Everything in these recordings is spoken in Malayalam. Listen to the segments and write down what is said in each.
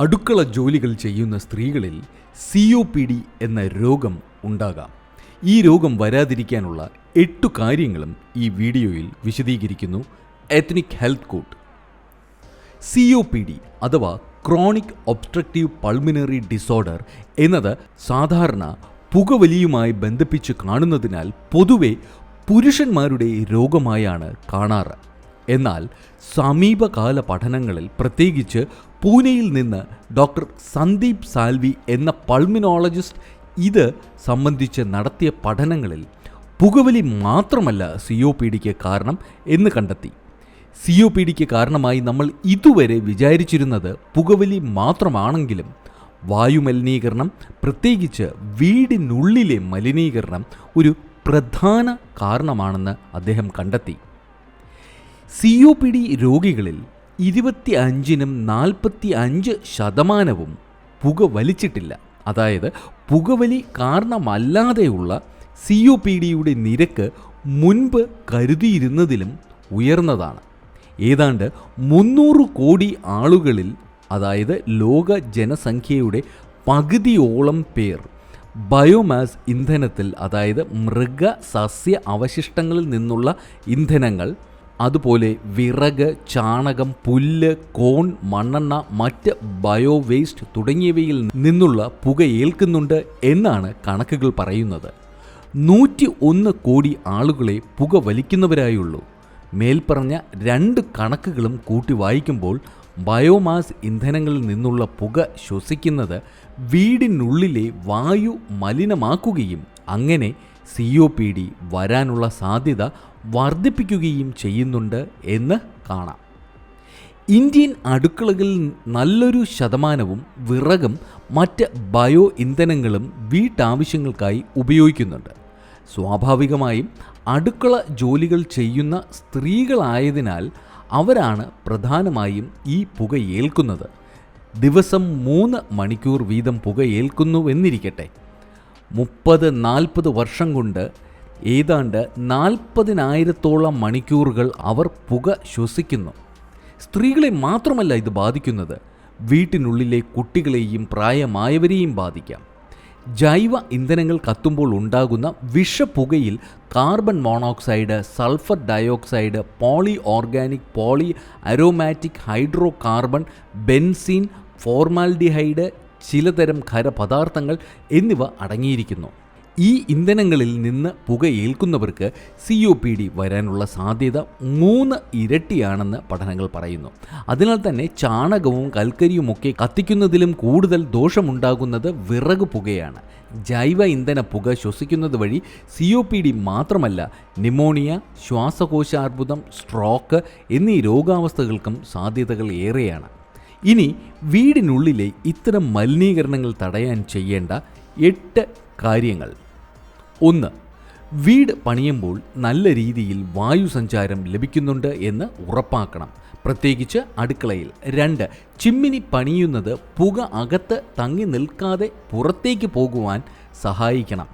അടുക്കള ജോലികൾ ചെയ്യുന്ന സ്ത്രീകളിൽ സി ഒ പി ഡി എന്ന രോഗം ഉണ്ടാകാം. ഈ രോഗം വരാതിരിക്കാനുള്ള എട്ടു കാര്യങ്ങളും ഈ വീഡിയോയിൽ വിശദീകരിക്കുന്നു. Ethnic health code C O P D അഥവാ ക്രോണിക് ഒബ്സ്ട്രക്റ്റീവ് പൾമിനറി ഡിസോർഡർ എന്നത് സാധാരണ പുകവലിയുമായി ബന്ധിപ്പിച്ച് കാണുന്നതിനാൽ പൊതുവെ പുരുഷന്മാരുടെ രോഗമായാണ് കാണാറ്. എന്നാൽ സമീപകാല പഠനങ്ങളിൽ പ്രത്യേകിച്ച് പൂനെയിൽ നിന്ന് ഡോക്ടർ സന്ദീപ് സാൽവി എന്ന പൾമിനോളജിസ്റ്റ് ഇത് സംബന്ധിച്ച് നടത്തിയ പഠനങ്ങളിൽ പുകവലി മാത്രമല്ല സി ഒ പി ഡിക്ക് കാരണം എന്ന് കണ്ടെത്തി. സി ഒ പി ഡിക്ക് കാരണമായി നമ്മൾ ഇതുവരെ വിചാരിച്ചിരുന്നത് പുകവലി മാത്രമാണെങ്കിലും വായുമലിനീകരണം പ്രത്യേകിച്ച് വീടിനുള്ളിലെ മലിനീകരണം ഒരു പ്രധാന കാരണമാണെന്ന് അദ്ദേഹം കണ്ടെത്തി. സി ഒ പി ഡി രോഗികളിൽ ഇരുപത്തി അഞ്ചിനും നാൽപ്പത്തി അഞ്ച് ശതമാനവും പുക വലിച്ചിട്ടില്ല. അതായത് പുകവലി കാരണമല്ലാതെയുള്ള സി ഒ പി ഡിയുടെ നിരക്ക് മുൻപ് കരുതിയിരുന്നതിലും ഉയർന്നതാണ്. ഏതാണ്ട് മുന്നൂറ് കോടി ആളുകളിൽ അതായത് ലോക ജനസംഖ്യയുടെ പകുതിയോളം പേർ ബയോമാസ് ഇന്ധനത്തിൽ അതായത് മൃഗ സസ്യ അവശിഷ്ടങ്ങളിൽ നിന്നുള്ള ഇന്ധനങ്ങൾ അതുപോലെ വിറക് ചാണകം പുല്ല് കോൺ മണ്ണെണ്ണ മറ്റ് ബയോ വേസ്റ്റ് തുടങ്ങിയവയിൽ നിന്നുള്ള പുക ഏൽക്കുന്നുണ്ട് എന്നാണ് കണക്കുകൾ പറയുന്നത്. നൂറ്റി ഒന്ന് കോടി ആളുകളെ പുക വലിക്കുന്നവരായുള്ളൂ. മേൽപ്പറഞ്ഞ രണ്ട് കണക്കുകളും കൂട്ടി വായിക്കുമ്പോൾ ബയോമാസ് ഇന്ധനങ്ങളിൽ നിന്നുള്ള പുക ശ്വസിക്കുന്നത് വീടിനുള്ളിലെ വായു മലിനമാക്കുകയും അങ്ങനെ സി ഒ പി ഡി വരാനുള്ള സാധ്യത വർദ്ധിപ്പിക്കുകയും ചെയ്യുന്നുണ്ട് എന്ന് കാണാം. ഇന്ത്യൻ അടുക്കളകളിൽ നല്ലൊരു ശതമാനവും വിറകും മറ്റ് ബയോ ഇന്ധനങ്ങളും വീട്ടാവശ്യങ്ങൾക്കായി ഉപയോഗിക്കുന്നുണ്ട്. സ്വാഭാവികമായും അടുക്കള ജോലികൾ ചെയ്യുന്ന സ്ത്രീകളായതിനാൽ അവരാണ് പ്രധാനമായും ഈ പുക ഏൽക്കുന്നത് ദിവസം മൂന്ന് മണിക്കൂർ വീതം പുക ഏൽക്കുന്നുവെന്നിരിക്കട്ടെ മുപ്പത് നാൽപ്പത് വർഷം കൊണ്ട് ഏതാണ്ട് നാൽപ്പതിനായിരത്തോളം മണിക്കൂറുകൾ അവർ പുക ശ്വസിക്കുന്നു. സ്ത്രീകളെ മാത്രമല്ല ഇത് ബാധിക്കുന്നത്. വീട്ടിനുള്ളിലെ കുട്ടികളെയും പ്രായമായവരെയും ബാധിക്കാം. ജൈവ ഇന്ധനങ്ങൾ കത്തുമ്പോൾ ഉണ്ടാകുന്ന വിഷപ്പുകയിൽ carbon monoxide sulphur dioxide poly organic poly aromatic hydrocarbon benzene formaldehyde ചിലതരം ഖരപദാർത്ഥങ്ങൾ എന്നിവ അടങ്ങിയിരിക്കുന്നു. ഈ ഇന്ധനങ്ങളിൽ നിന്ന് പുക ഏൽക്കുന്നവർക്ക് സി ഒ പി ഡി വരാനുള്ള സാധ്യത മൂന്ന് ഇരട്ടിയാണെന്ന് പഠനങ്ങൾ പറയുന്നു. അതിനാൽ തന്നെ ചാണകവും കൽക്കരിയുമൊക്കെ കത്തിക്കുന്നതിലും കൂടുതൽ ദോഷമുണ്ടാകുന്നത് വിറക് പുകയാണ്. ജൈവ ഇന്ധന പുക ശ്വസിക്കുന്നത് വഴി സി ഒ പി ഡി മാത്രമല്ല നിമോണിയ ശ്വാസകോശാർബുദം സ്ട്രോക്ക് എന്നീ രോഗാവസ്ഥകൾക്കും സാധ്യതകൾ ഏറെയാണ്. ഇനി വീടിനുള്ളിലെ ഇത്തരം മലിനീകരണങ്ങൾ തടയാൻ ചെയ്യേണ്ട എട്ട് കാര്യങ്ങൾ. ഒന്ന് വീട് പണിയുമ്പോൾ നല്ല രീതിയിൽ വായു സഞ്ചാരം ലഭിക്കുന്നുണ്ട് എന്ന് ഉറപ്പാക്കണം. പ്രത്യേകിച്ച് അടുക്കളയിൽ. രണ്ട് ചിമ്മിനി പണിയുന്നത് പുക അകത്ത് തങ്ങി നിൽക്കാതെ പുറത്തേക്ക് പോകുവാൻ സഹായിക്കണം.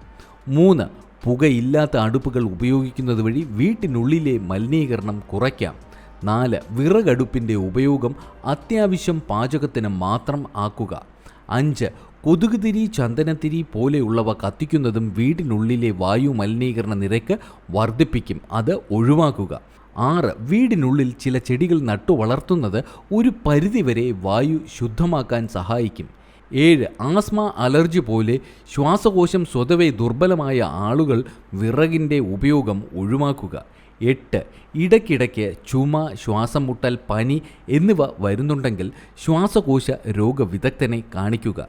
മൂന്ന് പുകയില്ലാത്ത അടുപ്പുകൾ ഉപയോഗിക്കുന്നത് വഴി വീട്ടിനുള്ളിലെ മലിനീകരണം കുറയ്ക്കാം. നാല് വിറകടുപ്പിന്റെ ഉപയോഗം അത്യാവശ്യം പാചകത്തിന് മാത്രം ആക്കുക. അഞ്ച് കൊതുകുതിരി ചന്ദനത്തിരി പോലെയുള്ളവ കത്തിക്കുന്നതും വീടിനുള്ളിലെ വായു മലിനീകരണ നിരക്ക് വർദ്ധിപ്പിക്കും. അത് ഒഴിവാക്കുക. ആറ് വീടിനുള്ളിൽ ചില ചെടികൾ നട്ടു വളർത്തുന്നത് ഒരു പരിധിവരെ വായു ശുദ്ധമാക്കാൻ സഹായിക്കും. ഏഴ് ആസ്മ അലർജി പോലെ ശ്വാസകോശം സ്വതവേ ദുർബലമായ ആളുകൾ വിറകിന്റെ ഉപയോഗം ഒഴിവാക്കുക. എട്ട് ഇടയ്ക്കിടയ്ക്ക് ചുമ ശ്വാസം മുട്ടൽ പനി എന്നിവ വരുന്നുണ്ടെങ്കിൽ ശ്വാസകോശ രോഗവിദഗ്ധനെ കാണിക്കുക.